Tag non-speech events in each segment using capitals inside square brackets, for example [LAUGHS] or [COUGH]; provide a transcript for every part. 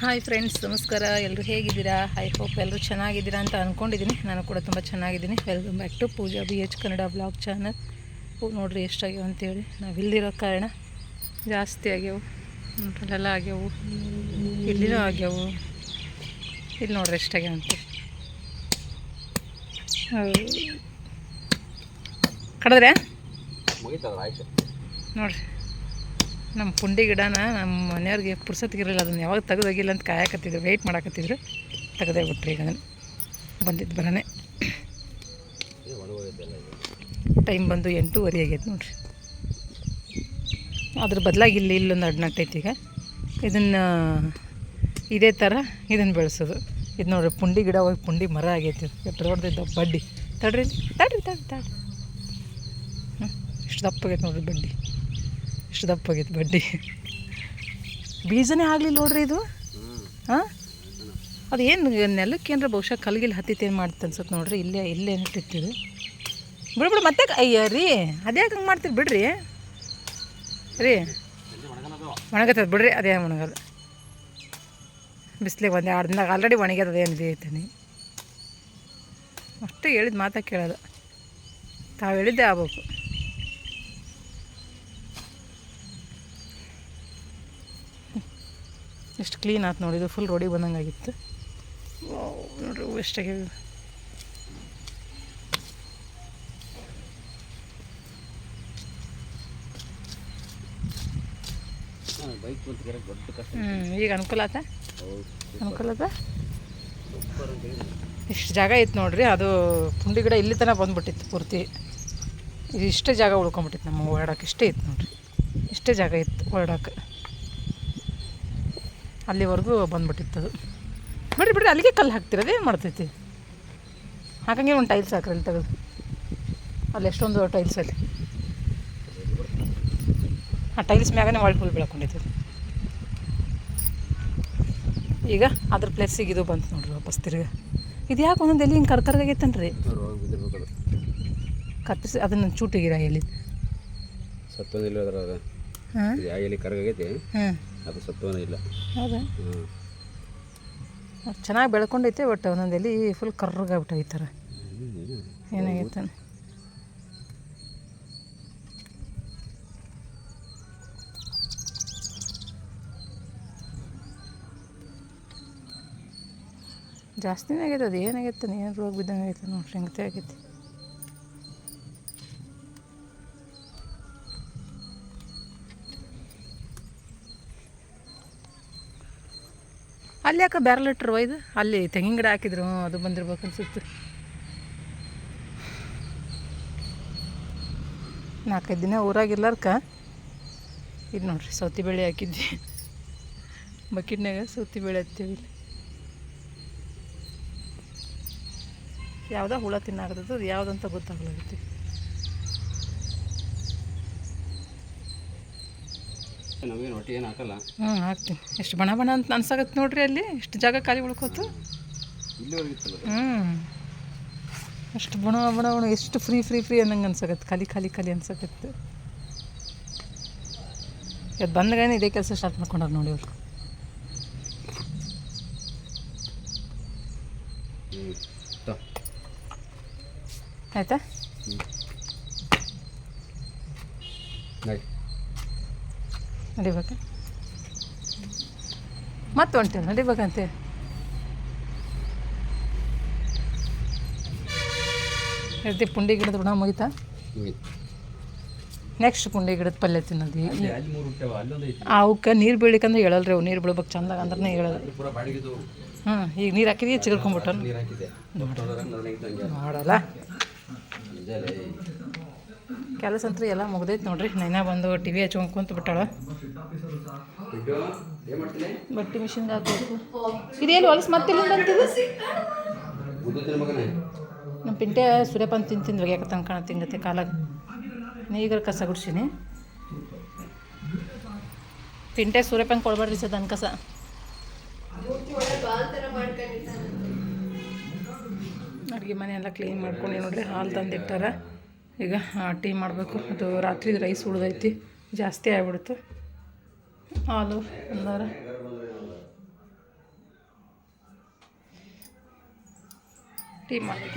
Hi friends ನಮಸ್ಕಾರ. ಎಲ್ಲರೂ ಹೇಗಿದ್ದೀರಾ? ಐ ಹೋಪ್ ಎಲ್ಲರೂ ಚೆನ್ನಾಗಿದ್ದೀರಾ ಅಂತ ಅಂದ್ಕೊಂಡಿದ್ದೀನಿ ನಾನು ಕೂಡ ತುಂಬ ಚೆನ್ನಾಗಿದ್ದೀನಿ. Welcome back to Pooja B H Kannada blog channel ಹೂ ನೋಡಿರಿ ಎಷ್ಟಾಗ್ಯಾವ ಅಂತೇಳಿ. ನಾವು ಇಲ್ಲಿರೋ ಕಾರಣ ಜಾಸ್ತಿ ಆಗ್ಯಾವು. ಅಲ್ಲೆಲ್ಲ ಆಗ್ಯಾವು. ಇಲ್ಲಿನೂ ಆಗ್ಯಾವು. ಇಲ್ಲಿ ನೋಡ್ರಿ ಎಷ್ಟಾಗ್ಯಾವ ಅಂತ ಕಡದ್ರೆ ನೋಡ್ರಿ. ನಮ್ಮ ಪುಂಡಿ ಗಿಡನ ನಮ್ಮ ಮನೆಯವ್ರಿಗೆ ಪುರ್ಸತ್ತಿಗಿರಲಿಲ್ಲ ಅದನ್ನು ಯಾವಾಗ ತೆಗೆದೋಗಿಲ್ಲ ಅಂತ ಕಾಯಕತ್ತಿದ್ರು ವೆಯ್ಟ್ ಮಾಡಾಕತ್ತಿದ್ರು. ತೆಗೆದೇ ಬಿಟ್ರಿ ಈಗ ಅದನ್ನು. ಬಂದಿದ್ದು ಬರೋಣ ಟೈಮ್ ಬಂದು ಎಂಟೂವರೆ ಆಗೈತೆ ನೋಡ್ರಿ. ಅದ್ರ ಬದಲಾಗಿ ಇಲ್ಲಿ ಇಲ್ಲೊಂದು ಅಡ್ನಾಗ್ತೈತಿ ಈಗ. ಇದನ್ನು, ಇದೇ ಥರ ಇದನ್ನು ಬೆಳೆಸೋದು. ಇದು ನೋಡ್ರಿ, ಪುಂಡಿ ಗಿಡ ಹೋಗಿ ಪುಂಡಿ ಮರ ಆಗೈತಿ ಎಷ್ಟು ಬಡ್ಡಿ. ತಡ್ರಿ ತಡ್ರಿ ತಡ್ರಿ ತಡ್ರಿ. ಹ್ಞೂ ಇಷ್ಟು ದಪ್ಪ ಆಗೈತೆ ನೋಡ್ರಿ ಬಡ್ಡಿ. ಇಷ್ಟು ದಪ್ಪ ಆಗೈತೆ ಬಡ್ಡಿ. ಬೀಜನೇ ಆಗಲಿಲ್ಲ ನೋಡ್ರಿ ಇದು? ಹಾಂ? ಅದು ಏನು ನೆಲಕ್ಕೆ ಏನಾರ ಬಹುಶಃ ಹತ್ತಿತ್ತು ಏನು ಮಾಡ್ತು ಅನ್ಸುತ್ತೆ ನೋಡ್ರಿ, ಇಲ್ಲೇ ಇಲ್ಲೇ ಇಟ್ಟಿರ್ತೀವಿ ಬಿಡು ಬಿಡು, ಮತ್ತೆ ಅಯ್ಯ ರೀ, ಅದ್ಯಾಕೆ ಹಂಗೆ ಮಾಡ್ತೀರಿ ಬಿಡ್ರಿ? ರೀ ಒಣಗತ್ತದ ಬಿಡ್ರಿ, ಅದೇ ಒಣಗಲ್ಲ ಬಿಸಿಲಿಗೆ ಒಂದು ಎರಡು ದಿನದಾಗ ಆಲ್ರೆಡಿ ಒಣಗ್ಯದ ಅದೇನು ಐತೇನೆ ಅಷ್ಟು ಹೇಳಿದ ಮಾತಾ ಕೇಳೋದು. ತಾವು ಹೇಳಿದ್ದೆ ಆಗ್ಬೇಕು. ಎಷ್ಟು ಕ್ಲೀನ್ ಆಯ್ತು ನೋಡಿ ಇದು ಫುಲ್ ರೋಡಿಗೆ ಬಂದಂಗೆ ಆಗಿತ್ತು ನೋಡ್ರಿ ಎಷ್ಟಾಗಿ ಹ್ಞೂ ಈಗ ಅನುಕೂಲ ಆತ? ಅನುಕೂಲ ಆತ? ಇಷ್ಟು ಜಾಗ ಇತ್ತು ನೋಡ್ರಿ ಅದು ಪುಂಡಿ ಗಿಡ ಇಲ್ಲಿ ತನಕ ಬಂದ್ಬಿಟ್ಟಿತ್ತು ಪೂರ್ತಿ. ಇದು ಇಷ್ಟೇ ಜಾಗ ಉಳ್ಕೊಂಬಿಟ್ಟಿತ್ತು ನಮ್ಮ ಓಡಾಡೋಕೆ ಇಷ್ಟೇ ಇತ್ತು ನೋಡ್ರಿ. ಇಷ್ಟೇ ಜಾಗ ಇತ್ತು ಓಡಾಡಕ್ಕೆ ಅಲ್ಲಿವರೆಗೂ ಬಂದ್ಬಿಟ್ಟಿತ್ತು. ಅದು ಬಿಡ್ರಿ ಬಿಡ್ರಿ ಅಲ್ಲಿಗೆ ಕಲ್ಲು ಹಾಕ್ತಿರೋದು ಏನು ಮಾಡ್ತೈತಿ? ಹಾಕಂಗೆ ಒಂದು ಟೈಲ್ಸ್ ಹಾಕ್ರಿ ಅಲ್ಲಿ ತೆಗೆದು. ಅಲ್ಲಿ ಎಷ್ಟೊಂದು ಟೈಲ್ಸ್ ಅಲ್ಲಿ. ಆ ಟೈಲ್ಸ್ ಮ್ಯಾಗನೇ ಒಳ್ಳೆ ಫುಲ್ ಬೆಳ್ಕೊಂಡೈತಿ ಅದು. ಈಗ ಅದ್ರ ಪ್ಲೇಸಿಗೆ ಇದು ಬಂತು ನೋಡ್ರಿ ವಾಪಸ್ ತಿರ್ಗ. ಇದು ಯಾಕೆ ಒಂದೊಂದು ಎಲ್ಲಿ ಹಿಂಗೆ ಕರ್ಕರ್ಗಾಗೈತನ್ರಿ? ಕತ್ತರಿಸಿ ಅದನ್ನು ಚೂಟಿಗಿರ ಎಲ್ಲಿ ಸತ್ತೋದಿಲ್ಲ ಹಾಂ? ಎಲ್ಲಿ ಕರ್ಗಾಗೈತಿ? ಹಾಂ ಅದು ಸತ್ವನೇ ಇಲ್ಲ. ಹೌದಾ? ಚೆನ್ನಾಗಿ ಬೆಳ್ಕೊಂಡೈತೆ ಬಟ್ ಒಂದೊಂದು ಎಲ್ಲಿ ಫುಲ್ ಕರ್ರಗಾಗ್ಬಿಟ್ಟು ಈ ಥರ ಏನಾಗೈತೆ? ಜಾಸ್ತಿನೇ ಆಗೈತೆ ಅದು ಏನಾಗೈತೆ ಏನು ರೋಗ ಬಿದ್ದಂಗೆ ಆಗೈತೆ ನೋಡಿ ಹೆಂಗತೆ ಆಗೈತಿ. ಅಲ್ಲಿ ಯಾಕೆ ಬ್ಯಾರಲ್ ಇಟ್ಟರು ಇದು ಅಲ್ಲಿ ತೆಂಗಿನ ಗಿಡ ಹಾಕಿದ್ರು ಅದು ಬಂದಿರ್ಬೇಕು ಅನ್ಸುತ್ತೆ. ನಾಲ್ಕೈದು ದಿನ ಊರಾಗಿರ್ಲಾರ್ಕ ಇದು ನೋಡ್ರಿ, ಸೌತಿ ಬೆಳೆ ಹಾಕಿದ್ವಿ. ಬಕೆಟ್ನಾಗ ಸೌತಿ ಬೆಳೆ ಹತ್ತೀವಿ ಯಾವುದೋ ಹುಳ ತಿನ್ನಾಗತ್ತದು ಅದು ಯಾವುದಂತ ನಮಗೇನು ಹೊಟ್ಟೆ ಏನು ಹಾಕಲ್ಲ. ಹ್ಞೂ ಹಾಕ್ತೀನಿ. ಎಷ್ಟು ಬಣ ಬಣ ಅಂತ ಅನ್ಸಾಗತ್ತೆ ನೋಡ್ರಿ ಅಲ್ಲಿ ಎಷ್ಟು ಜಾಗ ಖಾಲಿ ಉಳ್ಕೋತು. ಹ್ಞೂ. ಅಷ್ಟು ಬಣ ಬಣ ಬಣ ಎಷ್ಟು ಫ್ರೀ ಫ್ರೀ ಫ್ರೀ ಅನ್ನಂಗೆ ಅನ್ಸಕತ್ತೆ ಖಾಲಿ ಖಾಲಿ ಖಾಲಿ ಅನ್ಸಕತ್ತೆ ಇವತ್ತು ಬಂದಾಗೇನೆ ಇದೇ ಕೆಲಸ ಸ್ಟಾರ್ಟ್ ಮಾಡ್ಕೊಂಡಾರ ನೋಡಿ ಅವ್ರು ಆಯ್ತು? ನಡಿಬೇಕಾ ಮತ್ತೆ ಹೊಂಟೇವೆ ನಡಿಬೇಕಂತೆ ಹೇಳ್ತೀವಿ ಪುಂಡಿ ಗಿಡದ ಋಣ ಮುಗಿತಾ ನೆಕ್ಸ್ಟ್ ಪುಂಡಿ ಗಿಡದ ಪಲ್ಯ ತಿನ್ನೋದು ಅವಕ್ಕೆ ನೀರು ಬೀಳಿಕಂದ್ರೆ ಹೇಳಲ್ರಿ ಅವು ನೀರು ಬೀಳ್ಬೇಕು ಚಂದಾಗ ಅಂದ್ರೆ ಹೇಳಲ್ಲ ಹ್ಞೂ ಈಗ ನೀರು ಹಾಕಿದೀಯ ಚಿಗರ್ಕೊಂಬಿಟ್ಟು ಹಂಗೆ ಮಾಡಲ್ಲ. ಕೆಲಸ ಅಂತೂ ಎಲ್ಲ ಮುಗ್ದೈತೆ ನೋಡ್ರಿ. ನೈನಾ ಬಂದು ಟಿ ವಿ ಹಚ್ಕೊಂಡು ಕುಂತು ಬಿಟ್ಟಾಳ. ಬಿಟ್ಟು ಮಿಷಿನ್ಗೆ ಇದೇನು ಹೊಲಸು ಮತ್ತಿಲ್ಲ ನಮ್ಮ ಪಿಂಟೆ ಸೂರ್ಯಪಾನ ತಿಂದು ತಿಂದು ಒಗ್ಯಾಕತ್ತಂಗೆ ಕಾಣ ತಿಂಗತ್ತೆ ಕಾಲಾಗ. ನೀಗರ ಕಸ ಗುಡ್ಸೀನಿ. ಪಿಂಟೆ ಸೂರ್ಯಪಾನ ಕೊಡಬೇಡ್ರಿ ಸರ್ ನನ್ನ ಕಸ. ಅಡುಗೆ ಮನೆ ಎಲ್ಲ ಕ್ಲೀನ್ ಮಾಡ್ಕೊಂಡು ನೋಡ್ರಿ, ಹಾಲು ತಂದಿಟ್ಟಾರ. ಈಗ ಟೀ ಮಾಡಬೇಕು. ಅದು ರಾತ್ರಿ ರೈಸ್ ಉಳಿದೈತಿ. ಜಾಸ್ತಿ ಆಗಿಬಿಡ್ತು. ಹಾಲು ಅಂದಾರ ಟೀ ಮಾಡಿ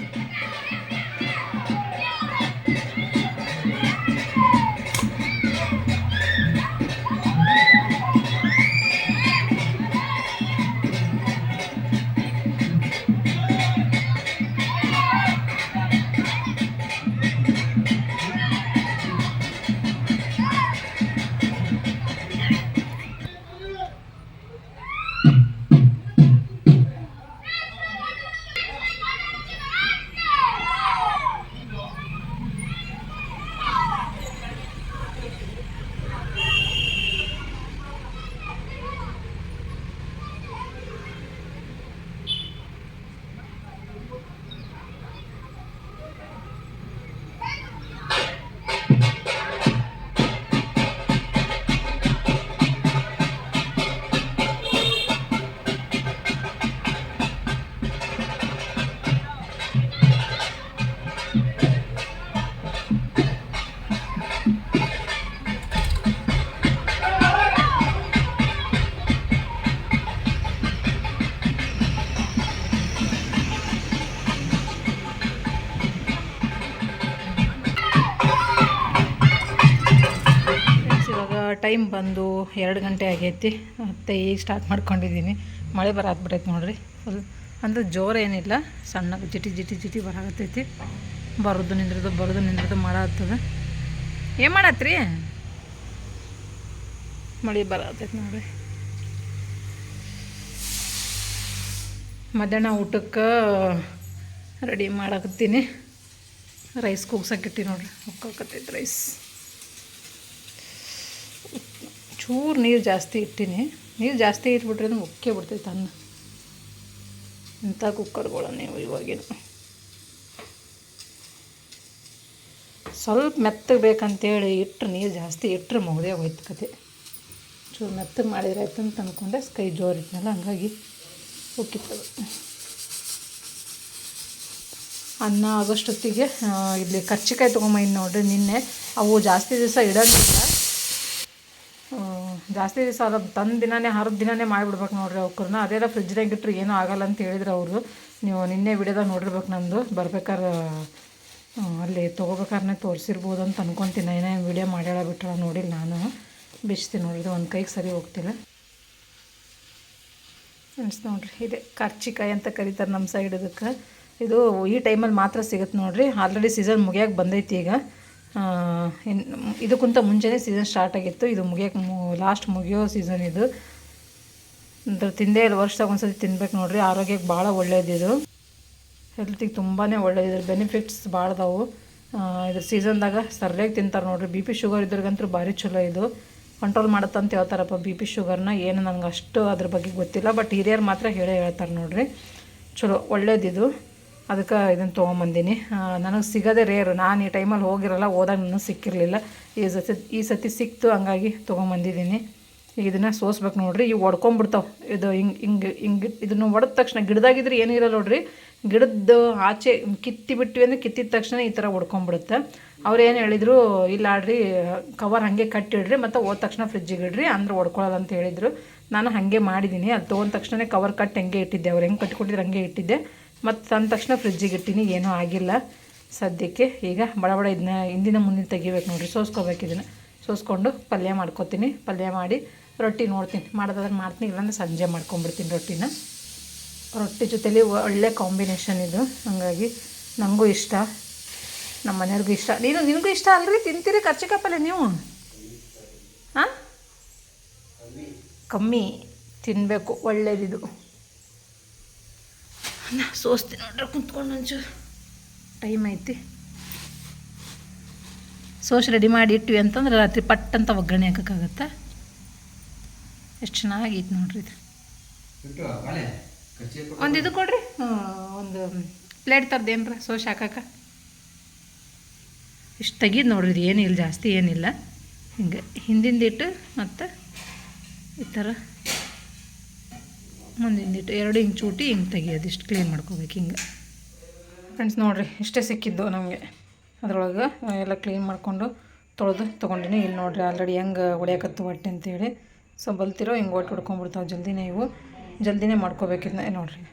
ಟೈಮ್ ಬಂದು ಎರಡು ಗಂಟೆ ಆಗೈತಿ. ಮತ್ತು ಈಗ ಸ್ಟಾರ್ಟ್ ಮಾಡ್ಕೊಂಡಿದ್ದೀನಿ. ಮಳೆ ಬರಾತ್ಬಿಟ್ಟೈತೆ ನೋಡಿರಿ. ಫುಲ್ ಅಂದ್ರೆ ಜೋರೇನಿಲ್ಲ ಸಣ್ಣಗೆ ಜಿಟಿ ಜಿಟಿ ಜಿಟಿ ಬರಾಕತ್ತೈತಿ. ಬರೋದು ನಿಂದ್ರದು ಬರೋದು ನಿಂದ್ರದು ಮಾಡತ್ತದ ಏನು ಮಾಡತ್ರಿ? ಮಳೆ ಬರತ್ತೈತಿ ನೋಡಿರಿ. ಮಧ್ಯಾಹ್ನ ಊಟಕ್ಕೆ ರೆಡಿ ಮಾಡಕತ್ತೀನಿ. ರೈಸ್ ಕೂಗ್ಸಕ್ಕಿಟ್ಟಿ ನೋಡಿರಿ. ಹೊಕ್ಕಾಕತ್ತೈತಿ ರೈಸ್ ಚೂರು ನೀರು ಜಾಸ್ತಿ ಇಟ್ಟಿನಿ. ನೀರು ಜಾಸ್ತಿ ಇಟ್ಬಿಟ್ರೆ ಮುಖ್ಯ ಬಿಡ್ತೈತೆ ಅನ್ನ. ಇಂಥ ಕುಕ್ಕರ್ಗಳು ನೀವು ಇವಾಗಿನ. ಸ್ವಲ್ಪ ಮೆತ್ತಗೆ ಬೇಕಂತೇಳಿ ಇಟ್ಟರೆ ನೀರು ಜಾಸ್ತಿ ಇಟ್ಟರೆ ಮುಗ್ದೇ ಹೋಯ್ತು ಕತೆ ಚೂರು ಮೆತ್ತಗೆ ಮಾಡಿದ್ರೆ ಆಯ್ತು ಅಂತ ಅಂದ್ಕೊಂಡೆ ಕೈ ಜೋರು ಇಟ್ನಲ್ಲ ಹಂಗಾಗಿ ಉಕ್ಕಿತ್ತದು. ಅನ್ನ ಆಗೋಷ್ಟೊತ್ತಿಗೆ ಇಲ್ಲಿ ಕರ್ಚಿಕಾಯಿ ತೊಗೊಂಬಂದು ನೋಡ್ರಿ ನಿನ್ನೆ. ಅವು ಜಾಸ್ತಿ ದಿವಸ ಇಡೋಂಗಿಲ್ಲ. ಆ, ಜಾಸ್ತಿ ದಿವಸ ಅದ, ತಂದು ದಿನನೇ, ಹರಿದ ದಿನನೇ ಮಾಡಿಬಿಡ್ಬೇಕು ನೋಡ್ರಿ ಅವ್ಕರನ್ನ ಅದೆಲ್ಲ ಫ್ರಿಜ್ದಾಗ ಇಟ್ಟರೆ ಏನೂ ಆಗಲ್ಲ ಅಂತ ಹೇಳಿದ್ರು ಅವರು. ನೀವು ನಿನ್ನೆ ವಿಡಿಯೋದಾಗ ನೋಡಿರ್ಬೇಕು ನಂದು. ಬರ್ಬೇಕಾದ್ರೆ ಅಲ್ಲಿ ತೊಗೋಬೇಕಾದ್ರೆ ತೋರಿಸಿರ್ಬೋದು ಅಂತ ಅನ್ಕೊತೀನಿ. ಏನೇ ವಿಡಿಯೋ ಮಾಡ್ಯಾಳ ಬಿಟ್ಟರೆ ನೋಡಿಲ್ಲ ನಾನು. ಬಿಚ್ತೀನಿ ನೋಡಿದ್ರೆ ಒಂದು ಕೈಗೆ ಸರಿ ಹೋಗ್ತಿಲ್ಲ. ಅನ್ಸ್ತು ನೋಡ್ರಿ, ಇದೆ ಕರ್ಚಿಕಾಯಿ ಅಂತ ಕರೀತಾರೆ ನಮ್ಮ ಸೈಡ್ ಇದಕ್ಕೆ. ಇದು ಈ ಟೈಮಲ್ಲಿ ಮಾತ್ರ ಸಿಗುತ್ತೆ ನೋಡ್ರಿ. ಆಲ್ರೆಡಿ ಸೀಸನ್ ಮುಗಿಯೋಕೆ ಬಂದೈತಿ ಈಗ. ಇದಕ್ಕಿಂತ ಮುಂಚೆನೇ ಸೀಸನ್ ಸ್ಟಾರ್ಟ್ ಆಗಿತ್ತು. ಇದು ಮುಗಿಯೋಕೆ ಲಾಸ್ಟ್ ಮುಗಿಯೋ ಸೀಸನ್ ಇದು. ಅಂದ್ರೆ ತಿಂದೇ ಇಲ್ಲ, ವರ್ಷದಾಗ ಒಂದ್ಸತಿ ತಿನ್ಬೇಕು ನೋಡ್ರಿ. ಆರೋಗ್ಯಕ್ಕೆ ಭಾಳ ಒಳ್ಳೇದಿದು ಹೆಲ್ತಿಗೆ ತುಂಬಾ ಒಳ್ಳೇದಿದ್ರ ಬೆನಿಫಿಟ್ಸ್ ಭಾಳ ಅದಾವು. ಇದು ಸೀಸನ್ದಾಗ ಸರ್ಯಾಗಿ ತಿಂತಾರೆ ನೋಡ್ರಿ. ಬಿ ಪಿ ಶುಗರ್ ಇದ್ರಿಗಂತೂ ಭಾರಿ ಚಲೋ ಇದು. ಕಂಟ್ರೋಲ್ ಮಾಡುತ್ತಂತ ಹೇಳ್ತಾರಪ್ಪ ಬಿ ಪಿ ಶುಗರ್ನ ಏನು ನನಗೆ ಅಷ್ಟು ಅದ್ರ ಬಗ್ಗೆ ಗೊತ್ತಿಲ್ಲ. ಬಟ್ ಹಿರಿಯರು ಮಾತ್ರ ಹೇಳೇ ಹೇಳ್ತಾರೆ ನೋಡ್ರಿ. ಚಲೋ ಒಳ್ಳೇದಿದು ಅದಕ್ಕೆ ಇದನ್ನು ತೊಗೊಂಬಂದಿನಿ. ನನಗೆ ಸಿಗೋದೇ ರೇರು ನಾನು ಈ ಟೈಮಲ್ಲಿ ಹೋಗಿರಲ್ಲ, ಹೋದಾಗ ನನಗೆ ಸಿಕ್ಕಿರಲಿಲ್ಲ. ಈ ಸತಿ ಈ ಸತಿ ಸಿಕ್ತು, ಹಂಗಾಗಿ ತೊಗೊಂಬಂದಿದ್ದೀನಿ ಈಗ ಇದನ್ನು ಸೋಸ್ಬೇಕು ನೋಡ್ರಿ. ಈಗ ಒಡ್ಕೊಂಬಿಡ್ತಾವೆ. ಇದು ಹಿಂಗೆ ಹಿಂಗೆ ಹಿಂಗೆ, ಇದನ್ನು ಒಡೆದ ತಕ್ಷಣ ಗಿಡದಾಗಿದ್ರೆ ಏನಿರಲ್ಲ ನೋಡ್ರಿ. ಗಿಡದ್ದು ಆಚೆ ಕಿತ್ತಿ ಬಿಟ್ವಿ ಅಂದರೆ ಕಿತ್ತಿದ ತಕ್ಷಣ ಈ ಥರ ಒಡ್ಕೊಂಬಿಡುತ್ತೆ. ಅವ್ರು ಏನು ಹೇಳಿದರು, ಇಲ್ಲ ಆಡ್ರಿ ಕವರ್ ಹಾಗೆ ಕಟ್ಟಿಡ್ರಿ, ಮತ್ತು ಹೋದ ತಕ್ಷಣ ಫ್ರಿಜ್ಜಿಗೆ ಇಡ್ರಿ, ಅಂದ್ರೆ ಒಡ್ಕೊಳ್ಳೋದು ಅಂತ ಹೇಳಿದರು. ನಾನು ಹಾಗೆ ಮಾಡಿದ್ದೀನಿ ಅದು ತೊಗೊಂಡ ತಕ್ಷಣ ಕವರ್ ಕಟ್ ಹೆಂಗೆ ಇಟ್ಟಿದ್ದೆ. ಅವ್ರು ಹೆಂಗೆ ಕಟ್ಕೊಟ್ಟಿದ್ರು ಹಂಗೆ ಇಟ್ಟಿದ್ದೆ. ಮತ್ತು ತಂದ ತಕ್ಷಣ ಫ್ರಿಜ್ಜಿಗೆ ಇಟ್ಟಿನಿ, ಏನೂ ಆಗಿಲ್ಲ. ಸದ್ಯಕ್ಕೆ ಈಗ ಬಡ ಬಡ ಇದನ್ನ ಹಿಂದಿನ ಮುಂದಿನ ತೆಗಿಬೇಕು ನೋಡಿರಿ, ಸೋಸ್ಕೋಬೇಕು ಇದನ್ನು. ಸೋಸ್ಕೊಂಡು ಪಲ್ಯ ಮಾಡ್ಕೊತೀನಿ, ಪಲ್ಯ ಮಾಡಿ ರೊಟ್ಟಿ ನೋಡ್ತೀನಿ. ಮಾಡೋದಾದ್ರೆ ಮಾಡ್ತೀನಿ, ಇಲ್ಲಾಂದ್ರೆ ಸಂಜೆ ಮಾಡ್ಕೊಂಬಿಡ್ತೀನಿ ರೊಟ್ಟಿನ. ರೊಟ್ಟಿ ಜೊತೇಲಿ ಒಳ್ಳೆ ಕಾಂಬಿನೇಷನ್ ಇದು. ಹಾಗಾಗಿ ನನಗೂ ಇಷ್ಟ. ನಮ್ಮ ಮನೆಯವ್ರಿಗೂ ಇಷ್ಟ. ನೀನು, ನಿನಗೂ ಇಷ್ಟ ಅಲ್ರಿ? ತಿಂತೀರಿ ಕರ್ಚಿಕಾಯಿ ಪಲ್ಯ ನೀವು? ಹಾಂ? ಕಮ್ಮಿ ತಿನ್ನಬೇಕು ಒಳ್ಳೇದಿದು. ಅನ್ನ ಸೋಸ್ತೀನಿ ನೋಡ್ರಿ ಕುಂತ್ಕೊಂಡು ಒಂಚೂರು. ಟೈಮ್ ಐತಿ. ಸೋಸ್ ರೆಡಿ ಮಾಡಿ ಇಟ್ವಿ ಅಂತಂದ್ರೆ ರಾತ್ರಿ ಪಟ್ ಅಂತ ಒಗ್ಗರಣೆ ಹಾಕೋಕ್ಕಾಗತ್ತೆ? ಎಷ್ಟು ಚೆನ್ನಾಗೈತೆ ನೋಡ್ರಿ ಇದು. ಬಿಟ್ಟು ಬಾಳೆ ಒಂದು ಇದು ಕೊಡ್ರಿ. ಒಂದು ಪ್ಲೇಟ್ ತರ್ದು ಏನ್ರ ಸೋಸ್ ಹಾಕಕ್ಕೆ. ಇಷ್ಟು ತೆಗೀದು ನೋಡ್ರಿ ಇದು ಏನಿಲ್ಲ ಜಾಸ್ತಿ ಏನಿಲ್ಲ. ಹಿಂಗೆ ಹಿಂದಿಂದಿಟ್ಟು ಮತ್ತು ಈ ಥರ ಮುಂದಿಂದಿಟ್ಟು ಎರಡು ಹಿಂಗೆ ಚೂಟಿ ಹಿಂಗೆ ತೆಗಿಯೋದು, ಇಷ್ಟು ಕ್ಲೀನ್ ಮಾಡ್ಕೋಬೇಕು ಹಿಂಗೆ. ಫ್ರೆಂಡ್ಸ್ ನೋಡಿರಿ, ಇಷ್ಟೇ ಸಿಕ್ಕಿದ್ದು ನಮಗೆ. ಅದ್ರೊಳಗೆ ಎಲ್ಲ ಕ್ಲೀನ್ ಮಾಡಿಕೊಂಡು ತೊಳೆದು ತೊಗೊಂಡಿನಿ. ಇಲ್ಲಿ ನೋಡಿರಿ ಆಲ್ರೆಡಿ ಹೆಂಗೆ ಹೊಡ್ಯಾಕತ್ತು ಹೊಟ್ಟೆ ಅಂತೇಳಿ. ಸೊ ಬಲ್ತಿರೋ, ಹಿಂಗೆ ಒಟ್ಟು ಹೊಡ್ಕೊಂಡ್ಬಿಡ್ತಾವೆ ಜಲ್ದಿನೇ ಇವು. ಜಲ್ದಿನೇ ಮಾಡ್ಕೋಬೇಕಿದ್ನ ನೋಡಿರಿ.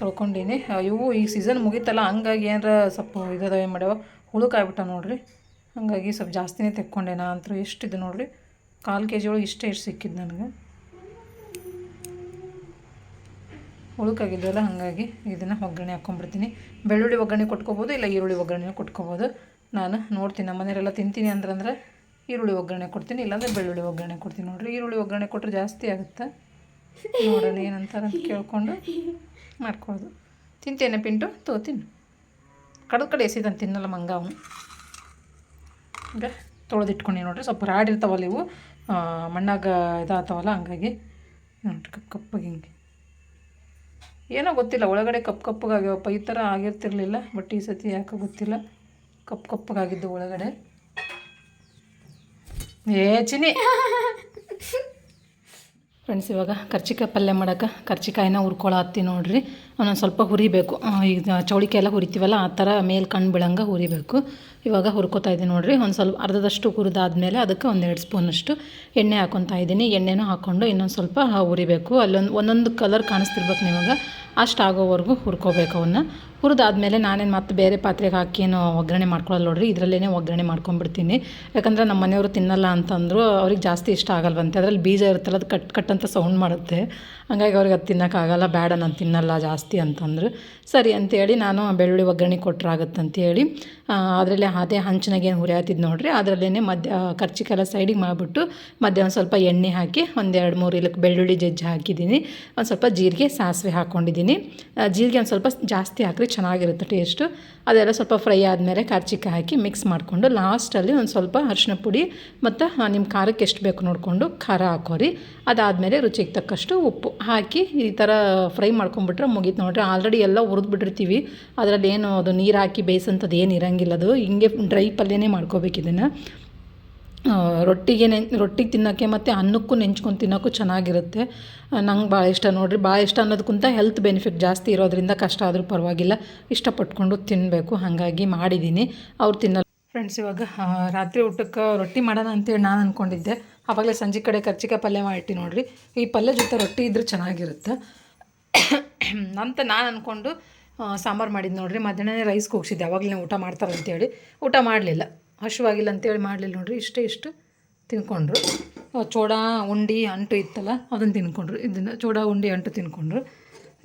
ತೊಳ್ಕೊಂಡೀನಿ. ಇವು ಈ ಸೀಸನ್ ಮುಗೀತಲ್ಲ, ಹಂಗಾಗಿ ಏನಾರ ಸ್ವಲ್ಪ ಇದಾವೆ ಏನು ಮಾಡ್ಯಾವ? ಹುಳುಕಾಗ್ಬಿಟ್ಟ ನೋಡಿರಿ. ಹಾಗಾಗಿ ಸ್ವಲ್ಪ ಜಾಸ್ತಿನೇ ತೆಕ್ಕೊಂಡೆ ನಾ ಅಂತೂ. ಎಷ್ಟಿದೆ ನೋಡಿರಿ? ಕಾಲು ಕೆ ಜಿ ಒಳಗೆ ಇಷ್ಟೇ ಇಷ್ಟು ಸಿಕ್ಕಿದ್ದು ನನಗೆ. ಉಳುಕಾಗಿದ್ವಲ್ಲ ಹಾಗಾಗಿ ಇದನ್ನು ಒಗ್ಗರಣೆ ಹಾಕ್ಕೊಂಡ್ಬಿಡ್ತೀನಿ ಬೆಳ್ಳುಳ್ಳಿ ಒಗ್ಗರಣೆ ಕೊಟ್ಕೋಬೋದು, ಇಲ್ಲ ಈರುಳ್ಳಿ ಒಗ್ಗರಣೆ ಕೊಟ್ಕೋಬೋದು. ನಾನು ನೋಡ್ತೀನಿ, ನಮ್ಮ ಮನೆಯವರೆಲ್ಲ ತಿಂತೀನಿ ಅಂದ್ರಂದ್ರೆ ಈರುಳ್ಳಿ ಒಗ್ಗರಣೆ ಕೊಡ್ತೀನಿ, ಇಲ್ಲಾಂದರೆ ಬೆಳ್ಳುಳ್ಳಿ ಒಗ್ಗರಣೆ ಕೊಡ್ತೀನಿ ನೋಡಿರಿ. ಈರುಳ್ಳಿ ಒಗ್ಗರಣೆ ಕೊಟ್ಟರೆ ಜಾಸ್ತಿ ಆಗುತ್ತೆ? ನೋಡೋಣ ಏನಂತಾರೆ ಅಂತ ಕೇಳಿಕೊಂಡು ಮಾಡ್ಕೊಳ್ಳೋದು. ತಿಂತೇನೆ ಪಿಂಟು ತಗೋತೀನಿ ಕಡದ ಕಡೆ ಎಸಿದಂತ ತಿನ್ನಲ್ಲ ಮಂಗ ಅವನು. ಈಗ ತೊಳೆದಿಟ್ಕೊಂಡು ನೋಡಿರಿ, ಸ್ವಲ್ಪ ರಾಡ್ ಇರ್ತಾವಲ್ಲ ಇವು. ಮಣ್ಣಾಗ ಇದಾಗ್ತಾವಲ್ಲ, ಹಂಗಾಗಿ ನೋಡ್ರಿ, ಕಪ್ ಕಪ್ಪಾಗಿ ಹಿಂಗೆ. ಏನೋ ಗೊತ್ತಿಲ್ಲ, ಒಳಗಡೆ ಕಪ್ ಕಪ್ಪಗಾಗ್ಯಾವಪ್ಪ ಈ ಥರ ಆಗಿರ್ತಿರ್ಲಿಲ್ಲ, ಬಟ್ ಈ ಸತಿ ಯಾಕೋ ಗೊತ್ತಿಲ್ಲ. ಕಪ್ಪು ಕಪ್ಪಗಾಗಿದ್ದು ಒಳಗಡೆ. ಏ ಚಿನಿ [LAUGHS] ಫ್ರೆಂಡ್ಸ್, ಇವಾಗ ಕರ್ಚಿಕಾಯಿ ಪಲ್ಯ ಮಾಡೋಕೆ ಕರ್ಚಿಕಾಯಿನ ಹುರ್ಕೊಳ್ಳೋ ಹತ್ತಿ ನೋಡ್ರಿ. ಒಂದೊಂದು ಸ್ವಲ್ಪ ಹುರಿಬೇಕು. ಈಗ ಚೌಳಿಕಾಯಿ ಎಲ್ಲ ಹುರಿತೀವಲ್ಲ, ಆ ಥರ ಮೇಲೆ ಕಣ್ಣು ಬೀಳಂಗೆ ಹುರಿಬೇಕು. ಇವಾಗ ಹುರ್ಕೋತಾ ಇದ್ದೀನಿ ನೋಡಿರಿ. ಒಂದು ಸ್ವಲ್ಪ ಅರ್ಧದಷ್ಟು ಹುರಿದಾದ್ಮೇಲೆ ಅದಕ್ಕೆ ಒಂದೆರಡು ಸ್ಪೂನಷ್ಟು ಎಣ್ಣೆ ಹಾಕೊತಾ ಇದ್ದೀನಿ. ಎಣ್ಣೆನೂ ಹಾಕ್ಕೊಂಡು ಇನ್ನೊಂದು ಸ್ವಲ್ಪ ಹುರಿಬೇಕು. ಅಲ್ಲೊಂದು, ಒಂದೊಂದು ಕಲರ್ ಕಾಣಿಸ್ತಿರ್ಬೇಕು ನಿಮಗೆ. ಅಷ್ಟು ಆಗೋವರೆಗೂ ಹುರ್ಕೋಬೇಕು ಅವನ್ನ. ಹುರಿದಾದ್ಮೇಲೆ ನಾನೇನು ಮತ್ತೆ ಬೇರೆ ಪಾತ್ರೆಗೆ ಹಾಕಿ ಏನು ಒಗ್ಗರಣೆ ಮಾಡ್ಕೊಳ್ಳಲ್ಲ ನೋಡ್ರಿ ಇದರಲ್ಲೇ ಒಗ್ಗರಣೆ ಮಾಡ್ಕೊಂಡ್ಬಿಡ್ತೀನಿ. ಯಾಕಂದರೆ ನಮ್ಮ ಮನೆಯವರು ತಿನ್ನಲ್ಲ ಅಂತಂದರು ಅವ್ರಿಗೆ ಜಾಸ್ತಿ ಇಷ್ಟ ಆಗಲ್ವಂತೆ. ಅದರಲ್ಲಿ ಬೀಜ ಇರುತ್ತಲ್ಲ, ಅದು ಕಟ್ ಕಟ್ ಅಂತ ಸೌಂಡ್ ಮಾಡುತ್ತೆ. ಹಂಗಾಗಿ ಅವ್ರಿಗೆ ಅದು ತಿನ್ನೋಕ್ಕಾಗಲ್ಲ ಬೇಡ ನಾನು ತಿನ್ನಲ್ಲ ಜಾಸ್ತಿ ಅಂತಂದ್ರು. ಸರಿ ಅಂತೇಳಿ ನಾನು ಬೆಳ್ಳುಳ್ಳಿ ಒಗ್ಗರಣೆ ಕೊಟ್ಟರಾಗುತ್ತೆ ಅಂತೇಳಿ ಅದರಲ್ಲೇ ಅದೇ ಹಂಚಿನಾಗ ಏನು ಹುರಿಯಾತಿದ್ದು ನೋಡ್ರಿ ಅದರಲ್ಲೇ ಮಧ್ಯ ಕರ್ಚಿಕೆಲ್ಲ ಸೈಡಿಗೆ ಮಾಡಿಬಿಟ್ಟು ಮಧ್ಯ ಒಂದು ಸ್ವಲ್ಪ ಎಣ್ಣೆ ಹಾಕಿ ಒಂದೆರಡು ಮೂರು ಇಲ್ಲಕ್ಕೆ ಬೆಳ್ಳುಳ್ಳಿ ಜಜ್ಜಿ ಹಾಕಿದ್ದೀನಿ. ಒಂದು ಸ್ವಲ್ಪ ಜೀರಿಗೆ ಸಾಸಿವೆ ಹಾಕ್ಕೊಂಡಿದ್ದೀನಿ ಜೀರಿಗೆ ಒಂದು ಸ್ವಲ್ಪ ಜಾಸ್ತಿ ಹಾಕಿದ್ರೆ ಚೆನ್ನಾಗಿರುತ್ತೆ ಟೇಸ್ಟು. ಅದೆಲ್ಲ ಸ್ವಲ್ಪ ಫ್ರೈ ಆದಮೇಲೆ ಕರ್ಚಿಕಾಯಿ ಹಾಕಿ ಮಿಕ್ಸ್ ಮಾಡಿಕೊಂಡು ಲಾಸ್ಟಲ್ಲಿ ಒಂದು ಸ್ವಲ್ಪ ಅರಿಶಿನ ಪುಡಿ ಮತ್ತು ನಿಮ್ಮ ಖಾರಕ್ಕೆ ಎಷ್ಟು ಬೇಕು ನೋಡಿಕೊಂಡು ಖಾರ ಹಾಕೋರಿ. ಅದಾದಮೇಲೆ ರುಚಿಗೆ ತಕ್ಕಷ್ಟು ಉಪ್ಪು ಹಾಕಿ ಈ ಥರ ಫ್ರೈ ಮಾಡ್ಕೊಂಬಿಟ್ರೆ ಮುಗೀತು ನೋಡ್ರಿ. ಆಲ್ರೆಡಿ ಎಲ್ಲ ಹುರಿದ್ಬಿಟ್ಟಿರ್ತೀವಿ ಅದರಲ್ಲಿ ಏನು ಅದು ನೀರು ಹಾಕಿ ಬೇಯಿಸಂಥದ್ದು ಏನು ಇರಂಗಿಲ್ಲ ಅದು. ಹಿಂಗೆ ಡ್ರೈ ಪಲ್ಯನೇ ಮಾಡ್ಕೋಬೇಕು ಇದನ್ನು. ರೊಟ್ಟಿಗೆ ನೆನ್, ರೊಟ್ಟಿಗೆ ತಿನ್ನೋಕ್ಕೆ ಮತ್ತು ಅನ್ನಕ್ಕೂ ನೆಂಚ್ಕೊಂಡು ತಿನ್ನೋಕ್ಕೂ ಚೆನ್ನಾಗಿರುತ್ತೆ. ನಂಗೆ ಭಾಳ ಇಷ್ಟ ನೋಡಿರಿ. ಭಾಳ ಇಷ್ಟ ಅನ್ನೋದಕ್ಕಿಂತ ಹೆಲ್ತ್ ಬೆನಿಫಿಟ್ ಜಾಸ್ತಿ ಇರೋದ್ರಿಂದ ಕಷ್ಟ ಆದರೂ ಪರವಾಗಿಲ್ಲ. ಇಷ್ಟಪಟ್ಕೊಂಡು ತಿನ್ನಬೇಕು ಹಾಗಾಗಿ ಮಾಡಿದ್ದೀನಿ ಅವ್ರು ತಿನ್ನಲ್ಲ. ಫ್ರೆಂಡ್ಸ್ ಇವಾಗ ರಾತ್ರಿ ಊಟಕ್ಕೆ ರೊಟ್ಟಿ ಮಾಡೋಣ ಅಂತೇಳಿ ನಾನು ಅಂದ್ಕೊಂಡಿದ್ದೆ ಆವಾಗಲೇ ಸಂಜೆ ಕಡೆ ಕರ್ಚಿಕಾಯಿ ಪಲ್ಯ ಮಾಡಿಟ್ಟು ನೋಡಿರಿ. ಈ ಪಲ್ಯ ಜೊತೆ ರೊಟ್ಟಿ ಇದ್ರೆ ಚೆನ್ನಾಗಿರುತ್ತೆ. [COUGHS] ಅಂತ ನಾನು ಅಂದ್ಕೊಂಡು ಸಾಂಬಾರು ಮಾಡಿದ್ದು ನೋಡಿರಿ. ಮಧ್ಯಾಹ್ನನೇ ರೈಸ್ ಕೂಗ್ಸಿದ್ದೆ. ಆವಾಗಲೇ ಊಟ ಮಾಡ್ತಾರೆ ಅಂತೇಳಿ ಊಟ ಮಾಡಲಿಲ್ಲ. ಹಸುವಾಗಿಲ್ಲ ಅಂತೇಳಿ ಮಾಡಲಿಲ್ಲ ನೋಡ್ರಿ. ಇಷ್ಟೇ ಇಷ್ಟು ತಿನ್ಕೊಂಡ್ರು. ಚೋಡಾ, ಉಂಡಿ, ಅಂಟು ಇತ್ತಲ್ಲ, ಅದನ್ನು ತಿನ್ಕೊಂಡ್ರು. ಇದನ್ನು ಚೋಡ, ಉಂಡಿ, ಅಂಟು ತಿನ್ಕೊಂಡ್ರು.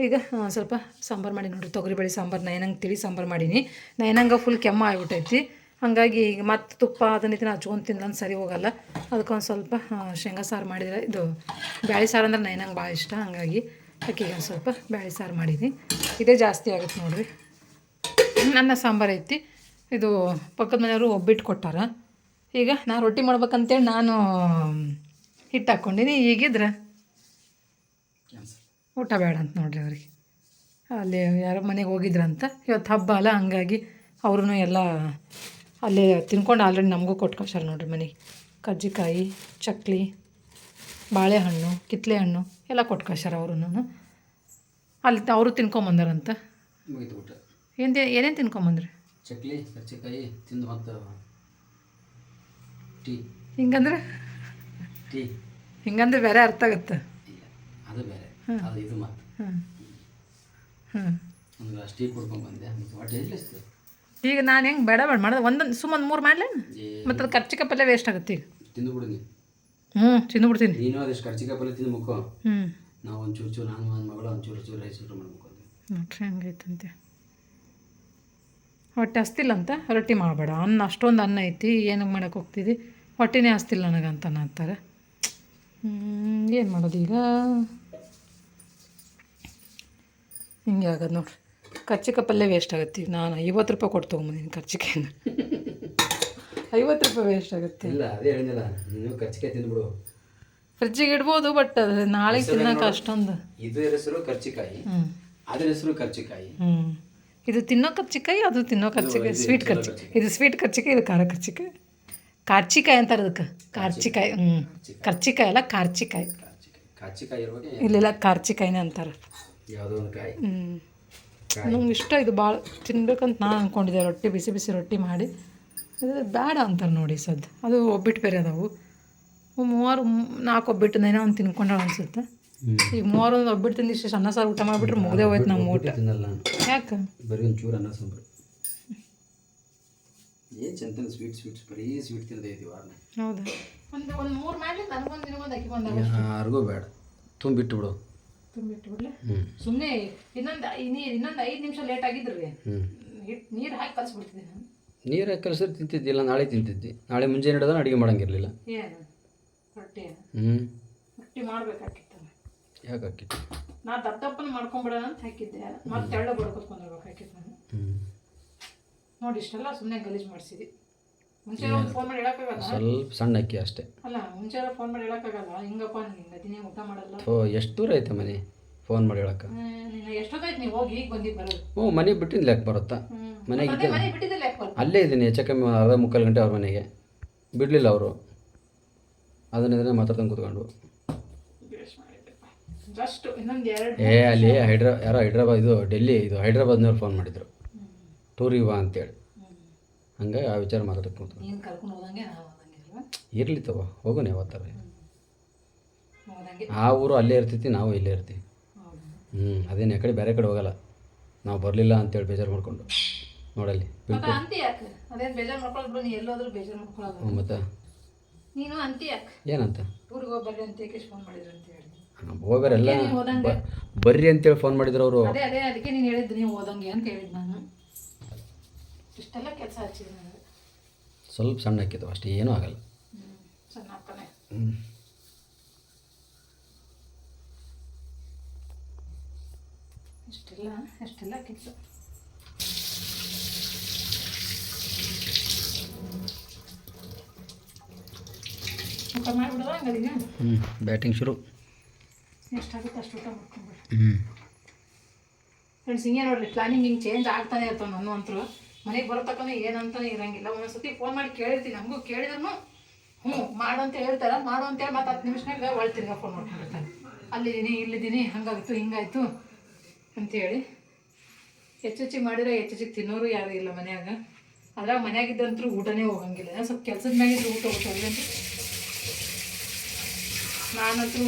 ಈಗ ಸ್ವಲ್ಪ ಸಾಂಬಾರು ಮಾಡಿ ನೋಡ್ರಿ. ತೊಗರಿಬೇಳೆ ಸಾಂಬಾರು ನೈನಂಗೆ ತಿಳಿ ಸಾಂಬಾರು ಮಾಡೀನಿ. ನೈನಂಗೆ ಫುಲ್ ಕೆಮ್ಮ ಆಗಿಬಿಟ್ಟೈತಿ. ಹಾಗಾಗಿ ಈಗ ಮತ್ತೆ ತುಪ್ಪ, ಅದನ್ನ ಹಚ್ಕೊಂಡು ತಿನ್ನಲ್ಲ ಸರಿ ಹೋಗಲ್ಲ. ಅದಕ್ಕೊಂದು ಸ್ವಲ್ಪ ಶೇಂಗಾ ಸಾರು ಮಾಡಿದರೆ ಇದು ಬ್ಯಾಳೆ ಸಾರು ಅಂದ್ರೆ ನೈನಂಗೆ ಭಾಳ ಇಷ್ಟ. ಹಾಗಾಗಿ ಅಕ್ಕಿಗೆ ಒಂದು ಸ್ವಲ್ಪ ಬ್ಯಾಳೆ ಸಾರು ಮಾಡೀನಿ. ಇದೇ ಜಾಸ್ತಿ ಆಗುತ್ತೆ ನೋಡ್ರಿ. ನನ್ನ ಸಾಂಬಾರು ಐತಿ. ಇದು ಪಕ್ಕದ ಮನೆಯವರು ಒಬ್ಬಿಟ್ಟು ಕೊಟ್ಟಾರ. ಈಗ ನಾನು ರೊಟ್ಟಿ ಮಾಡ್ಬೇಕಂತೇಳಿ ನಾನು ಹಿಟ್ಟು ಹಾಕ್ಕೊಂಡಿನಿ. ಈಗಿದ್ರೆ ಊಟ ಬೇಡ ಅಂತ ನೋಡ್ರಿ ಅವ್ರಿಗೆ. ಅಲ್ಲಿ ಯಾರೋ ಮನೆಗೆ ಹೋಗಿದ್ರಂತ. ಇವತ್ತು ಹಬ್ಬ ಅಲ್ಲ ಹಂಗಾಗಿ ಅವ್ರೂ ಎಲ್ಲ ಅಲ್ಲೇ ತಿನ್ಕೊಂಡು ಆಲ್ರೆಡಿ ನಮಗೂ ಕೊಟ್ಟು ಕಳ್ಸ್ಯಾರ ನೋಡ್ರಿ ಮನೆಗೆ. ಕಜ್ಜಿಕಾಯಿ ಚಕ್ಲಿ ಬಾಳೆಹಣ್ಣು ಕಿತ್ಲೆ ಹಣ್ಣು ಎಲ್ಲ ಕೊಟ್ಟು ಕಳ್ಸ್ಯಾರ ಅವರು ಅಲ್ಲಿ ಅವರು ತಿನ್ಕೊಂಬಂದಾರಂತ. ಏನು ಏನೇನು ತಿನ್ಕೊಂಬಂದ್ರಿ? ಚಕ್ಲಿ ಕರ್ಚಿಕಾಯಿ ತಿಂದು ಮತ್ತು ಟೀ. ಹಿಂಗಂದ್ರೆ? ಟೀ. ಹಿಂಗಂದ್ರೆ ಬೇರೆ ಅರ್ಥ ಆಗುತ್ತೆ. ಅದು ಬೇರೆ. ಅದು ಇದು ಹ್ಞೂ ಒಂದು ಗ್ಲಾಸ್ ಟೀ ಕುಡ್ಕೊಂಡು ಬಂದೆ. ಹೊಟ್ಟೆ ಎಲ್ಲಿಸ್ತು ಈಗ ನಾನು ಹೆಂಗೆ ಬೇಡ ಬೇಡ ಮಾಡೋದು. ಒಂದೊಂದು ಸುಮ್ಮನೆ ಮೂರು ಮಾಡಲೇ? ಮತ್ತು ಅದು ಖರ್ಚಿಕ ಪಲ್ಯ ವೇಸ್ಟ್ ಆಗುತ್ತೆ ಈಗ. ತಿಂದು ಬಿಡು ಹ್ಞೂ ತಿಂದು ಬಿಡ್ತೀನಿ. ನೀನು ಅದಷ್ಟು ಕರ್ಚಿಕಾಯಿ ಪಲ್ಯ ತಿಂದು ಮುಕ್ಕೋ ಹ್ಞೂ ನಾವು ಒಂದು ಚೂರು ನಾನು ನನ್ನ ಮಗಳು ಒಂದು ಚೂರು ಚೂರು ರೈಸ್ ಮಾಡ್ಬೇಕು ನೋಡ್ರಿ ಹಂಗೈತಂತೆ. ಹೊಟ್ಟೆ ಹಸ್ತಿಲ್ಲ ಅಂತ ರೊಟ್ಟಿ ಮಾಡಬೇಡ. ಅನ್ನ ಅಷ್ಟೊಂದು ಅನ್ನ ಐತಿ. ಏನಕ್ಕೆ ಮಾಡೋಕೆ ಹೋಗ್ತಿದ್ದಿ ಹೊಟ್ಟೆನೇ ಹಸ್ತಿಲ್ಲ ನನಗಂತ ಅಂತಾರೆ ಏನು ಮಾಡೋದು ಈಗ? ಹಿಂಗೆ ಆಗೋದು ನೋಡ್ರಿ. ಕಚ್ಚಿಕ ಪಲ್ಯ ವೇಸ್ಟ್ ಆಗುತ್ತೆ ನಾನು. ಐವತ್ತು ರೂಪಾಯಿ ಕೊಟ್ಟು ತೊಗೊಂಬಂದಿನಿ ಕಚ್ಚಿಕೆಯಿಂದ ಐವತ್ತು ರೂಪಾಯಿ ವೇಸ್ಟ್ ಆಗುತ್ತೆ. ತಿಂದ್ಬಿಡು. ಫ್ರಿಜ್ಜಿಗೆ ಇಡ್ಬೋದು ಬಟ್ ನಾಳೆ ತಿನ್ನಕ್ಕೆ ಅಷ್ಟೊಂದು. ಇದು ಹೆಸರು ಕರ್ಚಿಕಾಯಿ. ಹ್ಞೂ ಅದ್ರ ಹೆಸರು ಕರ್ಚಿಕಾಯಿ. ಹ್ಞೂ ಇದು ತಿನ್ನೋ ಕರ್ಚಿಕಾಯಿ ಅದು ತಿನ್ನೋ ಕರ್ಚಿಕಾಯಿ ಸ್ವೀಟ್ ಕರ್ಚಿ ಇದು ಸ್ವೀಟ್ ಕರ್ಚಿಕಾಯಿ ಇದು ಖಾರ ಕರ್ಚಿಕಾಯಿ ಕಾರ್ಚಿಕಾಯಿ ಅಂತಾರೆ ಅದಕ್ಕೆ. ಕಾರ್ಚಿಕಾಯಿ ಹ್ಞೂ ಕರ್ಚಿಕಾಯಿ. ಅಲ್ಲ ಕಾರ್ಚಿಕಾಯಿ. ಇಲ್ಲೆಲ್ಲ ಕಾರ್ಚಿಕಾಯಿನೇ ಅಂತಾರೆ. ಹ್ಞೂ ನಂಗೆ ಇಷ್ಟ ಇದು ಭಾಳ ತಿನ್ಬೇಕಂತ ನಾನು ಅಂದ್ಕೊಂಡಿದ್ದೆ ರೊಟ್ಟಿ ಬಿಸಿ ಬಿಸಿ ರೊಟ್ಟಿ ಮಾಡಿ. ಇದು ಬೇಡ ಅಂತಾರೆ ನೋಡಿ ಸದ್ದು ಅದು ಒಬ್ಬಿಟ್ಟು ಬೇರೆ ಅದಾವು. ಮೂವರು ನಾಲ್ಕು ಒಬ್ಬಿಟ್ಟು ಏನೋ ಒಂದು ಅನ್ಸುತ್ತೆ ಅನಿಸುತ್ತೆ. ಈಗ ಮೂವರೊಂದು ಒಬ್ಬಿಟ್ಟು ತಿಂದು ಇಷ್ಟು ಅನ್ನ ಸಾರು ಊಟ ಮಾಡಿಬಿಟ್ರೆ ಮುಗ್ದೇ ಹೋಯ್ತು ನಮ್ಮ ಊಟ. ತಿನ್ನಲ್ಲ ನಾನು. ಯಾಕೆ? ಬರೀ ಒಂಚೂರು ಚೂರು ಅನ್ನ ಸಾಂಬಾರು. ಏನು ಚಂತನ ಸ್ವೀಟ್ ಸ್ವೀಟ್ಸ್ ಬರೀ ಸ್ವೀಟ್ ತಿನ್ನದೇ ಇದೀವಿ ವಾರನ. ಹೌದಾ? ಒಂದು ಒಂದು ಮೂರು ಮಾಡಿ ನನಗೊಂದು ನಿನಗೊಂದು ಅಕ್ಕಿ ಬಂದಾಗ ಯಾರಿಗೂ ಬೇಡ. ತುಂಬಿಟ್ಟು ಬಿಡು. ತುಂಬಿಟ್ಟು ಬಿಡ್ಲೆ. ಹ್ಞೂ ಸುಮ್ಮನೆ ಇನ್ನೊಂದು ನೀರು ಇನ್ನೊಂದು ಐದು ನಿಮಿಷ ಲೇಟ್ ಆಗಿದ್ರಿ ಹಿಟ್ಟು ನೀರು ಹಾಕಿ ಕಲಿಸ್ಬಿಡ್ತಿದ್ದೆ ನಾನು. ನೀರು ಕಲಿಸಿದ್ರೆ ತಿಂತಿದ್ದಿಲ್ಲ ನಾಳೆ ತಿಂತಿದ್ದಿ. ನಾಳೆ ಮುಂಜಾನೆ ಹಿಡಿದ್ರೆ ಅಡುಗೆ ಮಾಡಂಗಿರಲಿಲ್ಲ. ಏನು? ರೊಟ್ಟಿ ಹ್ಞೂ ರೊಟ್ಟಿ ಮಾಡ್ಬೇಕಾಗಿತ್ತು ಯಾಕೆ ಹಾಕಿತ್ತು ನಾ ದಪ್ಪ ದಪ್ಪನ ಮಾಡ್ಕೊಂಬಿಡೋಣ ಅಂತ ಹಾಕಿದ್ದೆ. ಮತ್ತೆ ತೆಳ್ಳ ಬಡ್ಕೊತ್ಕೊಂಡಿರ್ಬೇಕಾಗಿತ್ತು ನಾನು. ನೋಡಿ ಇಷ್ಟೆಲ್ಲ ಸುಮ್ಮನೆ ಗಲೀಜು ಮಾಡಿಸಿದಿ. ಮುಂಚೆ ಫೋನ್ ಮಾಡಿ ಹೇಳೋಕ್ಕಾಗಲ್ಲ? ಸ್ವಲ್ಪ ಸಣ್ಣ ಅಕ್ಕಿ ಅಷ್ಟೇ. ಅಲ್ಲ ಮುಂಚೆ ಎಲ್ಲ ಫೋನ್ ಮಾಡಿ ಹೇಳೋಕ್ಕಾಗಲ್ಲ? ಹಿಂಗಪ್ಪ ನಿನ್ನ ದಿನೇ ಊಟ ಮಾಡಲ್ಲ. ಓ ಎಷ್ಟು ದೂರ ಐತೆ ಮನೆ ಫೋನ್ ಮಾಡಿ ಹೇಳಕ್ಕೆ? ನೀನು ಎಷ್ಟೊತ್ತಾಯ್ತು ನೀವು ಹೋಗಿ? ಈಗ ಬಂದಿದ್ದು ಬರೋದು. ಹ್ಞೂ ಮನೆ ಬಿಟ್ಟಿನ ಲೆಕ್ಕ ಬರುತ್ತಾ? ಮನೆಗೆ ಮನೆ ಬರ್ತೀನಿ ಅಲ್ಲೇ ಇದ್ದೀನಿ ಹೆಚ್ಚು ಕಮ್ಮಿ ಅರ್ಧ ಮುಕ್ಕಾಲು ಗಂಟೆ ಅವ್ರ ಮನೆಗೆ. ಬಿಡಲಿಲ್ಲ ಅವರು. ಅದನ್ನ ಮಾತಾಡ್ಕೊಂಡು ಕೂತ್ಕೊಂಡು ಇನ್ನೊಂದು ಎರಡು ಏ ಅಲ್ಲಿ ಹೈಡ್ರಾ ಯಾರೋ ಹೈದ್ರಾಬಾದ್ ಇದು ಡೆಲ್ಲಿ ಇದು ಹೈದ್ರಾಬಾದ್ನವ್ರು ಫೋನ್ ಮಾಡಿದ್ರು. ಟೂರಿಗೆ ಬಾ ಅಂತೇಳಿ. ಹಂಗಾಗಿ ಆ ವಿಚಾರ ಮಾತಾಡಕ್ಕೆ ಕೂತ್ಕೊಂಡು ನೀನು ಕರ್ಕೊಂಡು ಹೋದಂಗೆ ನಾವು ಹೋದಂಗೆ ಅಲ್ವಾ? ಇರಲಿ ತಗೋ ಹೋಗೋಣ ಯಾವತ್ತಾರ. ಹೋದಂಗೆ. ಆ ಊರು ಅಲ್ಲೇ ಇರ್ತೈತಿ ನಾವು ಇಲ್ಲೇ ಇರ್ತೀವಿ. ಹ್ಞೂ ಅದೇನು ಯಾಕಡೆ ಕಡೆ ಬೇರೆ ಕಡೆ ಹೋಗಲ್ಲ. ನಾವು ಬರಲಿಲ್ಲ ಅಂತೇಳಿ ಬೇಜಾರು ಮಾಡಿಕೊಂಡು. ನೋಡಲ್ಲಿ ಮತ್ತೆ ಅಂತಿ ಯಾಕೆ? ಅದೇನು ಬೇಜಾರು ಮಾಡ್ಕೊಳ್ಳೋದು ಬಿಡು ನೀ ಎಲ್ಲೋದ್ರೂ ಬೇಜಾರು ಮಾಡ್ಕೊಳ್ಳೋದು ಹ್ಞೂ ಮತ್ತು? ನೀನು ಅಂತ ಯಾಕೆ? ಏನಂತ? ಊರಿಗೆ ಹೋಗಿ ಬರ್ರಿ ಅಂತ ಏಕೆ ಫೋನ್ ಮಾಡಿದ್ರು ಅಂತ ಹೇಳಿ ನೀನು ಹೋದಂಗೆ. ಬರ್ರಿ ಅಂತೇಳಿ ಫೋನ್ ಮಾಡಿದ್ರು ಅವರು. ಅದೇ ಅದೇ ಅದಕ್ಕೆ ನೀನು ಹೇಳಿದ್ದು ನೀವು ಓದಂಗೆ ಅಂತ ಹೇಳಿದ್ ನಾನು. ಇಷ್ಟೆಲ್ಲ ಕೆಲಸ ಹಚ್ಚಿದೆ ನನಗೆ ಸ್ವಲ್ಪ ಸಣ್ಣ ಹಾಕಿದ್ದು ಅಷ್ಟೇ ಏನೂ ಆಗಲ್ಲ. ಸಣ್ಣ ಅಪ್ಪನೇ ಹ್ಞೂ ಇಷ್ಟೆಲ್ಲ ಕೆಲಸ. ಹ್ಞೂ ಬ್ಯಾಟಿಂಗ್ ಶುರು. ಎಷ್ಟಾಗುತ್ತೆ ಅಷ್ಟು ಊಟ ಮಾಡ್ಕೊಂಡ್ಬಿಡ್ರಿ ಫ್ರೆಂಡ್ಸ್ ಹಿಂಗೆ ನೋಡ್ರಿ ಪ್ಲಾನಿಂಗ್ ಹಿಂಗೆ ಚೇಂಜ್ ಆಗ್ತಾನೆ ಇರ್ತಾವೆ ನನ್ನ ಅಂತರು ಮನೆಗೆ ಬರೋತಕ್ಕನ ಏನಂತಾನೆ ಇರಂಗಿಲ್ಲ. ಒಂದೊಂದು ಸತಿ ಫೋನ್ ಮಾಡಿ ಕೇಳಿರ್ತೀನಿ. ನಮಗೂ ಕೇಳಿದ್ರು ಹ್ಞೂ ಮಾಡು ಅಂತ ಹೇಳ್ತಾರೆ. ಮಾಡು ಅಂತೇಳಿ ಮತ್ತೆ ಹತ್ತು ನಿಮಿಷನಾಗ ಒಳ ತಿರ್ಗಾ ಫೋನ್ ಮಾಡ್ಕೊಂಡಿರ್ತಾರೆ ಅಲ್ಲಿದ್ದೀನಿ ಇಲ್ಲಿದ್ದೀನಿ ಹಂಗಾಗಿತ್ತು ಹಿಂಗಾಯ್ತು ಅಂತೇಳಿ. ಹೆಚ್ಚೆಚ್ಚಿಗೆ ಮಾಡಿದ್ರೆ ಹೆಚ್ಚೆಚ್ಚಿಗೆ ತಿನ್ನೋರು ಯಾರು ಇಲ್ಲ ಮನ್ಯಾಗ. ಅದ್ರಾಗ ಮನ್ಯಾಗಿದ್ದಂತೂ ಊಟನೇ ಹೋಗಂಗಿಲ್ಲ. ಸ್ವಲ್ಪ ಕೆಲಸದ ಮ್ಯಾಗಿದ್ರು ಊಟ ಹೋಗ್ತಾರೆ ಅಂತ. ನಾನಂತೂ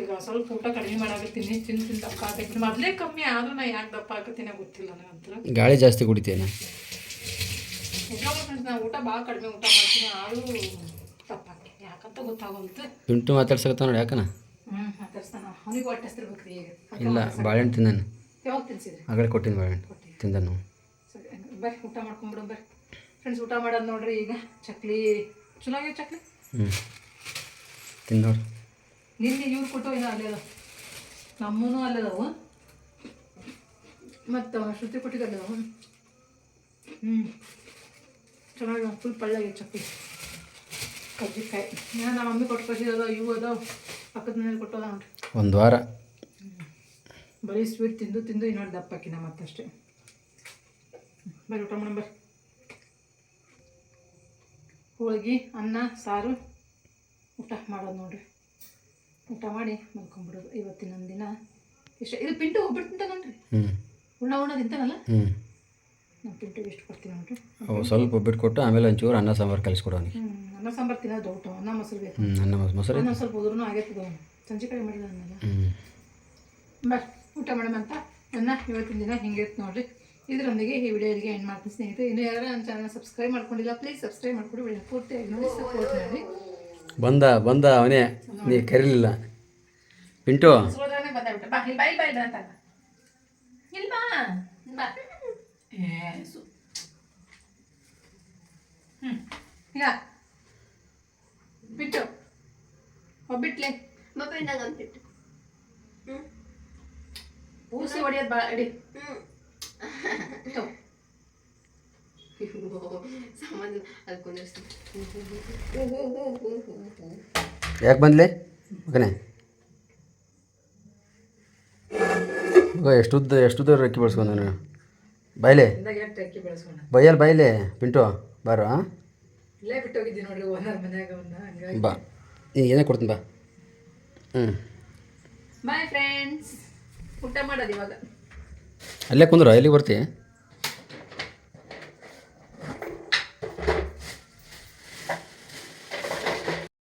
ಈಗ ಸ್ವಲ್ಪ ಊಟ ಕಡಿಮೆ ಮಾಡಾಕತ್ತೀನಿ ತಿಂದು ತಿಂದು ದಪ್ಪ ಆಗತ್ತೀನಿ ಮೊದಲೇ ಕಮ್ಮಿ ಆದ್ರೂ ನಾ ಯಾಕೆ ದಪ್ಪ ಆಗತ್ತೀನಿ ಗೊತ್ತಿಲ್ಲ ನನಗಂತೂ ಗಾಳಿ ಜಾಸ್ತಿ ಕುಡಿತೇನೆ ನಾ ಊಟ ಭಾಳ ಕಡಿಮೆ ಊಟ ಮಾಡ್ತೀನಿ ಆದರೂ ದಪ್ಪ ಆಗ್ತೀನಿ ಯಾಕಂತ ಗೊತ್ತಾಗೋಲ್ತು. ಪಿಂಟು ಮಾತಾಡ್ಸಕತ್ತ ನೋಡಿ ಯಾಕನ? ಹ್ಞೂ ಮಾತಾಡ್ಸ್ತಾನ. ಅವನಿಗೆ ಹೊಟ್ಟೆ ಹಸ್ತಿರ್ಬೇಕು ರೀ ಇಲ್ಲ ಬಾಳೆಹಣ್ಣು ತಿಂದಾನು ಯಾವಾಗ ತಿನ್ಸಿದ್ರಿ? ಆಗಲೇ ಕೊಟ್ಟಿನಿ ಬಾಳೆಹಣ್ಣು. ತಿಂದನು ಸರಿ ಬರ್ರಿ ಊಟ ಮಾಡ್ಕೊಂಬಿಡು ಬರ್ರಿ ಫ್ರೆಂಡ್ಸ್ ಊಟ ಮಾಡೋದು ನೋಡ್ರಿ ಈಗ. ಚಕ್ಲಿ ಚಲೋ ಚಕ್ಲಿ? ಹ್ಞೂ ತಿಂದು ನೋಡಿ. ನಿನ್ನೆ ಇವ್ರು ಕೊಟ್ಟು ಏನೋ ಅಲ್ಲೇ ಅದಾವ. ನಮ್ಮೂ ಅಲ್ಲೇ ಅದಾವು. ಮತ್ತು ಶ್ರುತಿ ಕೊಟ್ಟಿದ್ದು ಹ್ಞೂ ಚೆನ್ನಾಗಿ ಫುಲ್ ಪಳ್ಳಾಗಿ ಚಪ್ಪಿ ಕಜ್ಜಿಕಾಯಿ ನಾನು ನಮ್ಮ ಮಮ್ಮಿ ಕೊಟ್ಟು ಕಳಿಸಿದ ಇವು ಅದಾವ. ಪಕ್ಕದ ಮನೇಲಿ ಕೊಟ್ಟೋದ ನೋಡ್ರಿ. ಒಂದು ವಾರ. ಬರೀ ಸ್ವೀಟ್ ತಿಂದು ತಿಂದು ಇನ್ನೊಂದು ದಪ್ಪಕ್ಕಿನ ಮತ್ತಷ್ಟೇ. ಬರ್ರಿ ಊಟ ಮೇಡಮ್ ಬರ್ರಿ. ಹೋಳಿಗೆ ಅನ್ನ ಸಾರು ಊಟ ಮಾಡೋದು ನೋಡ್ರಿ. ಊಟ ಮಾಡಿ ಮಲ್ಕೊಂಡ್ಬಿಡೋದು. ಇವತ್ತಿನ ದಿನ ಇಷ್ಟ. ಇದು ಪಿಂಟು ಒಬ್ಬಟ್ಟು ನೋಡ್ರಿ ಉಣ್ಣ ಉಣ್ಣ ತಿಂತಾನಲ್ಲ? ನಾನು ಪಿಂಟು ಇಷ್ಟು ಕೊಡ್ತೀನಿ ನೋಡ್ರಿ. ಸ್ವಲ್ಪ ಒಬ್ಬಿಟ್ಟು ಕೊಟ್ಟು ಆಮೇಲೆ ಒಂಚೂರು ಅನ್ನ ಸಾಂಬಾರು ಕಲಿಸ್ಕೊಡು ಅವನಿಗೆ. ಅನ್ನ ಸಾಂಬಾರು ತಿನ್ನೋದು ಡೌಟು ಅನ್ನ ಮೊಸರು ಬೇಕು. ಅನ್ನ ಮೊಸ- ಮೊಸರು ಅನ್ನ ಸ್ವಲ್ಪ ಉದ್ರುನು ಆಗೈತದ ಅವನು ಸಂಜೆ ಕಡೆ ಮಾಡಿದ ಅನ್ನಲ್ಲ ಬಾ ಬರ್ ಊಟ ಮಾಡೋಣ ಅಂತ. ನನ್ನ ಇವತ್ತಿನ ದಿನ ಹಿಂಗಿರುತ್ತೆ ನೋಡ್ರಿ. ಇದರೊಂದಿಗೆ ಈ ವಿಡಿಯೋರಿಗೆ ಎಂಡ್ ಮಾಡ್ತೀನಿ ಸ್ನೇಹಿತರೆ. ಇನ್ನು ಯಾರು ನನ್ನ ಚಾನಲ್ ಸಬ್ಸ್ಕ್ರೈಬ್ ಮಾಡ್ಕೊಂಡಿಲ್ಲ ಪ್ಲೀಸ್ ಸಬ್ಸ್ಕ್ರೈಬ್ ಮಾಡ್ಕೊಂಡು. ವಿಡಿಯೋ ಪೂರ್ತಿಯಾಗಿ ನೋಡಿ ಸಪೋರ್ಟ್ ಮಾಡಿ. ಬಂದ ಬಂದ ಅವನೇ ನೀ ಕರೀಲಿಲ್ಲ. ಪಿಂಟು. ಬಿಟ್ಟು ಒಬ್ಬಿಟ್ಲೆ. ಊಸಿ ಹೊಡಿಯೋದು ಬಾ ಅಡಿ. ಹ್ಞೂ ಯಾಕೆ ಬಂದ್ಲೆ? ಮಗನೇ? ಮಗ ಎಷ್ಟು ಉದ್ದ ಎಷ್ಟು ಉದ್ದ ರೆಕ್ಕಿ ಬೆಳೆಸ್ಕೊಂಡ ನಾನು? ಬಾಯ್ಲೆ ಬೈಯಲ್ ಬಾಯ್ಲೆ ಪಿಂಟು? ಬಾರೋ ಬಾ. ನೀ ಏನೇ ಕೊಡ್ತೀನಿ ಬಾ. ಹ್ಞೂ ಬಾಯ್ ಫ್ರೆಂಡ್ಸ್ ಊಟ ಮಾಡೋದು ಇವಾಗ. ಅಲ್ಲೇ ಕುಂದ್ರ ಎಲ್ಲಿಗೆ ಬರ್ತಿ?